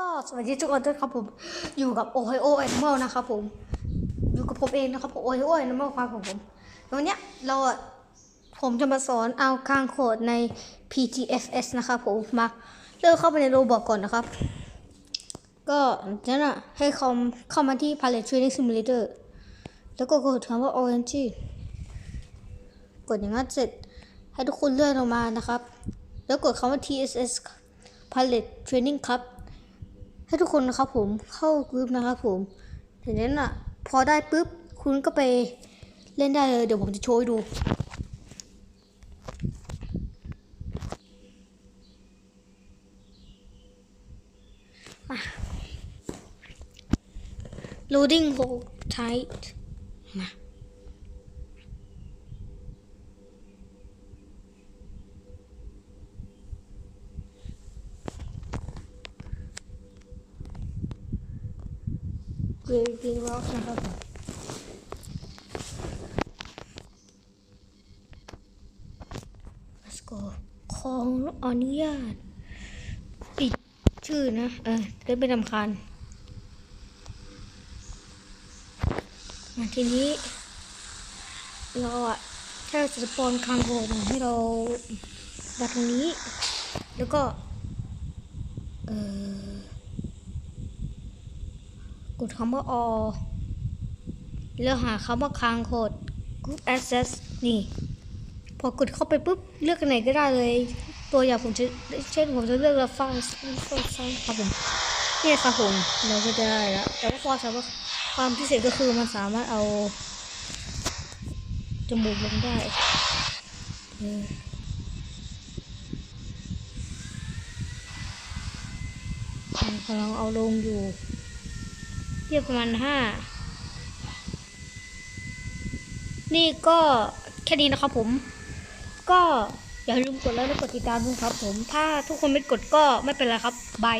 ก็สวัสดีทุกคนด้วยครับผม อยู่กับโอไฮโอแอนิมอลนะครับผม อยู่กับผมเองนะครับผมโอไฮโอแอนิมอลครับผมวันนี้เราผมจะมาสอนเอาคางโคดใน PTFS นะครับผมมาเริ่มเข้าไปในโรบอทก่อนนะครับ ก็จากนั้นอะให้คอมเข้ามาที่ Pilot Training Simulator แล้วก็กดคำว่า Orange กดอย่างนั้นเสร็จ ให้ทุกคนเลื่อนลงมานะครับ แล้วกดคำว่า TSS Pilot Training ครับ ให้ทุกคนนะครับผมเข้ากรุ๊ปนะครับผมจากนั้นอะ พอได้ปุ๊บคุณก็ไปเล่นได้เลย เดี๋ยวผมจะโชว์ให้ดูมา loading hold tight มา เกรดดีร็อกนะครับผมสกอของอนุญาต ปิดชื่อนะ เออได้ไปนำคาญทีนี้ เราอะถ้าจะสปอนคางโกให้เราดัดตรงนี้ แล้วก็ เออ กดคำว่า all แล้วหาคำว่าคางโคด group access นี่ พอกดเข้าไปปุ๊บ เลือกอันไหนก็ได้เลย ตัวอย่างผมจะเช่นผมจะเลือกแล้วฟังฟังครับผมเนี่ยครับผมเราก็จะได้แล้วแต่ว่าความสามารถความพิเศษก็คือมันสามารถเอาจมูกลงได้กำลังเอาลงอยู่ เทียบประมาณห้านี่ก็แค่นี้นะครับผม ก็อย่าลืมกดไลค์และกดติดตามด้วยครับผม ถ้าทุกคนไม่กดก็ไม่เป็นไรครับ บาย